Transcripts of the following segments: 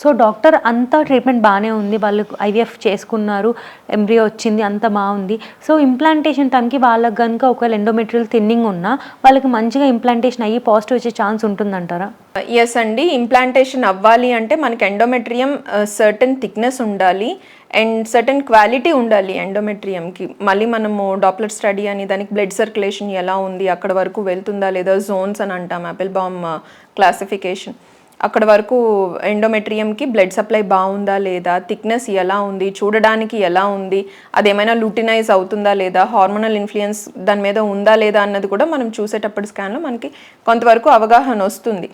So doctor అంతా treatment బాగానే ఉంది. వాళ్ళు ఐవీఎఫ్ చేసుకున్నారు. ఎంబ్రియో వచ్చింది. అంత బాగుంది. సో ఇంప్లాంటేషన్ టైంకి వాళ్ళకి కనుక ఒకవేళ ఎండోమెట్రియల్ థిన్నింగ్ ఉన్నా వాళ్ళకి మంచిగా ఇంప్లాంటేషన్ అయ్యి పాజిటివ్ వచ్చే ఛాన్స్ ఉంటుందంటారా? ఎస్ అండి. ఇంప్లాంటేషన్ అవ్వాలి అంటే మనకి ఎండోమెట్రియం సర్టన్ థిక్నెస్ ఉండాలి. అండ్ సర్టన్ క్వాలిటీ ఉండాలి ఎండోమెట్రియంకి. మళ్ళీ మనము డాప్లర్ స్టడీ అని దానికి బ్లడ్ సర్క్యులేషన్ ఎలా ఉంది అక్కడ వరకు వెళ్తుందా లేదా జోన్స్ అని అంటాం. యాపిల్ బామ్ క్లాసిఫికేషన్ అక్కడ వరకు ఎండోమెట్రియంకి బ్లడ్ సప్లై బాగుందా లేదా? థిక్నెస్ ఎలా ఉంది? చూడడానికి ఎలా ఉంది? అదేమైనా లూటినైజ్ అవుతుందా లేదా? హార్మోనల్ ఇన్ఫ్లుయెన్స్ దాని మీద ఉందా లేదా అన్నది కూడా మనం చూసేటప్పుడు స్కాన్లో మనకి కొంతవరకు అవగాహన వస్తుంది.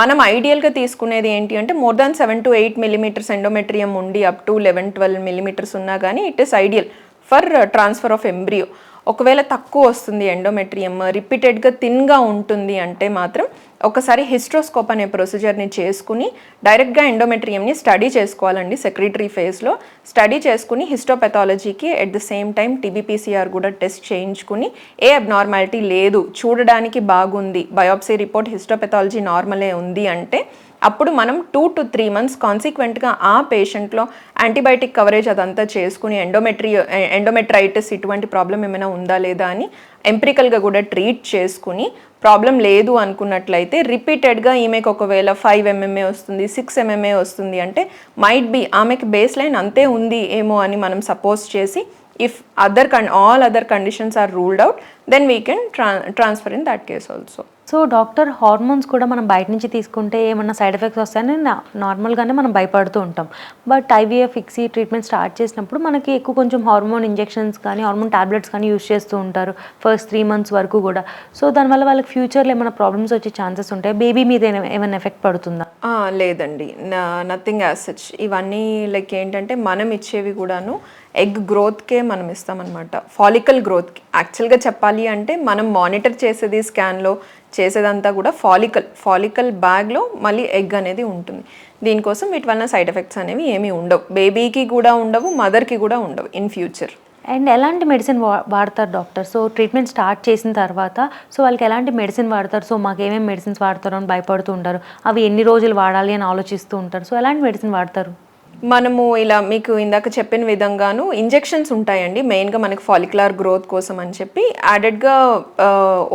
మనం ఐడియల్గా తీసుకునేది ఏంటి అంటే more than seven to eight millimetres endometrium ఉండి up to eleven twelve millimetres ఉన్నా కానీ it is ideal for transfer of embryo. ఒకవేళ తక్కువ వస్తుంది ఎండోమెట్రియం రిపీటెడ్గా థిన్గా ఉంటుంది అంటే మాత్రం ఒకసారి హిస్ట్రోస్కోప్ అనే ప్రొసీజర్ని చేసుకుని డైరెక్ట్గా ఎండోమెట్రియంని స్టడీ చేసుకోవాలండి సెక్రటరీ ఫేజ్లో స్టడీ చేసుకుని హిస్టోపెథాలజీకి at the same time TB PCR కూడా టెస్ట్ చేయించుకుని ఏ అబ్నార్మాలిటీ లేదు చూడడానికి బాగుంది బయోప్సీ రిపోర్ట్ హిస్టోపెథాలజీ నార్మలే ఉంది అంటే అప్పుడు మనం టూ టు త్రీ మంత్స్ కాన్సిక్వెంట్గా ఆ పేషెంట్లో యాంటీబయాటిక్ కవరేజ్ అదంతా చేసుకుని ఎండోమెట్రి ఎండోమెట్రైటిస్ ఇటువంటి ప్రాబ్లం ఏమైనా ఉందా లేదా అని ఎంప్రికల్గా కూడా ట్రీట్ చేసుకుని ప్రాబ్లం లేదు అనుకున్నట్లయితే రిపీటెడ్గా ఈమెకు ఒకవేళ ఫైవ్ ఎంఎంఏ వస్తుంది సిక్స్ ఎంఎంఏ వస్తుంది అంటే మైట్ బి ఆమెకి బేస్ లైన్ అంతే ఉంది ఏమో అని మనం సపోజ్ చేసి if other con all other conditions are ruled out then we can tra transfer in that case also so doctor hormones కూడా మనం బయట నుంచి తీసుకుంటే ఏమన్నా సైడ్ ఎఫెక్ట్స్ వస్తాయని నార్మల్గానే మనం భయపడుతూ ఉంటాం. బట్ ఐవీఎఫ్ ఫిక్సీ ట్రీట్మెంట్ స్టార్ట్ చేసినప్పుడు మనకి ఎక్కువ కొంచెం హార్మోన్ ఇంజెక్షన్స్ కానీ హార్మోన్ టాబ్లెట్స్ కానీ యూస్ చేస్తూ ఉంటారు ఫస్ట్ త్రీ మంత్స్ వరకు కూడా. సో దానివల్ల వాళ్ళకి ఫ్యూచర్లో ఏమైనా ప్రాబ్లమ్స్ వచ్చే ఛాన్సెస్ ఉంటాయి? బేబీ మీద ఏమైనా- ఎఫెక్ట్ పడుతుందా? లేదండి. నథింగ్ యాజ్ సచ్ ఇవన్నీ లైక్ ఏంటంటే మనం ఇచ్చేవి కూడాను ఎగ్ గ్రోత్కే మనం ఇస్తామన్నమాట. ఫాలికల్ గ్రోత్కి యాక్చువల్గా చెప్పాలి అంటే మనం మానిటర్ చేసేది స్కాన్లో చేసేదంతా కూడా ఫాలికల్ ఫాలికల్ బ్యాగ్లో మళ్ళీ ఎగ్ అనేది ఉంటుంది. దీనికోసం వీటి వలన సైడ్ ఎఫెక్ట్స్ అనేవి ఏమీ ఉండవు. బేబీకి కూడా ఉండవు మదర్కి కూడా ఉండవు ఇన్ ఫ్యూచర్. అండ్ ఎలాంటి మెడిసిన్ వా వాడతారు డాక్టర్? సో ట్రీట్మెంట్ స్టార్ట్ చేసిన తర్వాత సో వాళ్ళకి ఎలాంటి మెడిసిన్ వాడతారు? సో మాకు ఏమేమి మెడిసిన్స్ వాడతారు అని భయపడుతూ ఉంటారు. అవి ఎన్ని రోజులు వాడాలి అని ఆలోచిస్తూ ఉంటారు. సో ఎలాంటి మెడిసిన్ వాడతారు? మనము ఇలా మీకు ఇందాక చెప్పిన విధంగాను ఇంజెక్షన్స్ ఉంటాయండి. మెయిన్గా మనకి ఫాలిక్యులర్ గ్రోత్ కోసం అని చెప్పి యాడెడ్గా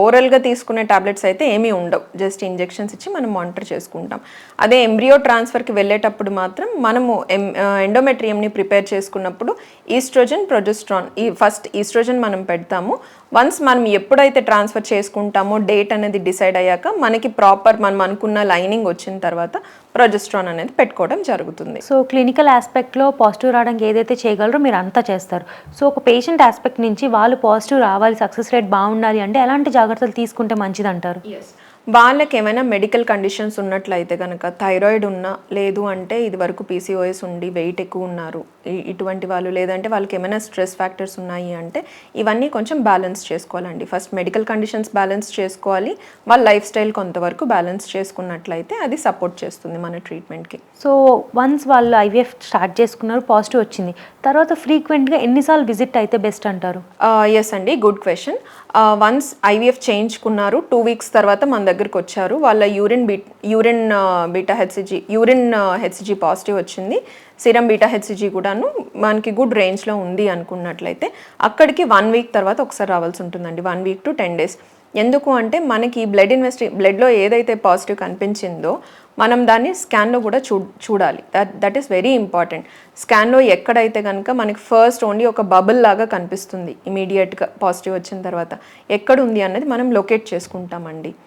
ఓరల్గా తీసుకునే టాబ్లెట్స్ అయితే ఏమీ ఉండవు. జస్ట్ ఇంజెక్షన్స్ ఇచ్చి మనం మానిటర్ చేసుకుంటాం. అదే ఎంబ్రియో ట్రాన్స్ఫర్కి వెళ్ళేటప్పుడు మాత్రం మనము ఎం ఎండోమెట్రియంని ప్రిపేర్ చేసుకున్నప్పుడు ఈస్ట్రోజన్ ప్రొజెస్ట్రాన్ ఈ ఫస్ట్ ఈస్ట్రోజన్ మనం పెడతాము. వన్స్ మనం ఎప్పుడైతే ట్రాన్స్ఫర్ చేసుకుంటామో డేట్ అనేది డిసైడ్ అయ్యాక మనకి ప్రాపర్ మనం అనుకున్న లైనింగ్ వచ్చిన తర్వాత ప్రొజెస్ట్రాన్ అనేది పెట్టుకోవడం జరుగుతుంది. సో క్లినికల్ ఆస్పెక్ట్లో పాజిటివ్ రావడానికి ఏదైతే చేయగలరో మీరు అంతా చేస్తారు. సో ఒక పేషెంట్ ఆస్పెక్ట్ నుంచి వాళ్ళు పాజిటివ్ రావాలి సక్సెస్ రేట్ బాగుండాలి అంటే ఎలాంటి జాగ్రత్తలు తీసుకుంటే మంచిది అంటారు వాళ్ళకి ఏమైనా మెడికల్ కండిషన్స్ ఉన్నట్లయితే కనుక థైరాయిడ్ ఉన్నా లేదు అంటే ఇది వరకు పీసీఓఎస్ ఉండి వెయిట్ ఎక్కువ ఉన్నారు ఇటువంటి వాళ్ళు లేదంటే వాళ్ళకి ఏమైనా స్ట్రెస్ ఫ్యాక్టర్స్ ఉన్నాయి అంటే ఇవన్నీ కొంచెం బ్యాలెన్స్ చేసుకోవాలండి. ఫస్ట్ మెడికల్ కండిషన్స్ బ్యాలెన్స్ చేసుకోవాలి. వాళ్ళ లైఫ్ స్టైల్ కొంతవరకు బ్యాలెన్స్ చేసుకున్నట్లయితే అది సపోర్ట్ చేస్తుంది మన ట్రీట్మెంట్కి సో వన్స్ వాళ్ళు ఐవీఎఫ్ స్టార్ట్ చేసుకున్నారు పాజిటివ్ వచ్చింది. తర్వాత ఫ్రీక్వెంట్గా ఎన్నిసార్లు విజిట్ అయితే బెస్ట్ అంటారు? ఎస్ అండి. గుడ్ క్వశ్చన్ వన్స్ ఐవీఎఫ్ చేయించుకున్నారు టూ వీక్స్ తర్వాత మన దగ్గరికి వచ్చారు. వాళ్ళ urine be urine beta HCG urine HCG positive వచ్చింది. సిరం బీటా హెచ్సిజీ కూడాను మనకి గుడ్ రేంజ్లో ఉంది అనుకున్నట్లయితే అక్కడికి వన్ వీక్ తర్వాత ఒకసారి రావాల్సి ఉంటుందండి. One week to ten days. ఎందుకు అంటే మనకి బ్లడ్ ఇన్వెస్టి బ్లడ్లో ఏదైతే పాజిటివ్ కనిపించిందో మనం దాన్ని స్కాన్లో కూడా చూ చూడాలి. That that is very important. స్కాన్లో ఎక్కడైతే కనుక మనకి ఫస్ట్ ఓన్లీ ఒక బబుల్ లాగా కనిపిస్తుంది ఇమీడియట్గా పాజిటివ్ వచ్చిన తర్వాత. ఎక్కడ ఉంది అన్నది మనం లొకేట్ చేసుకుంటామండి.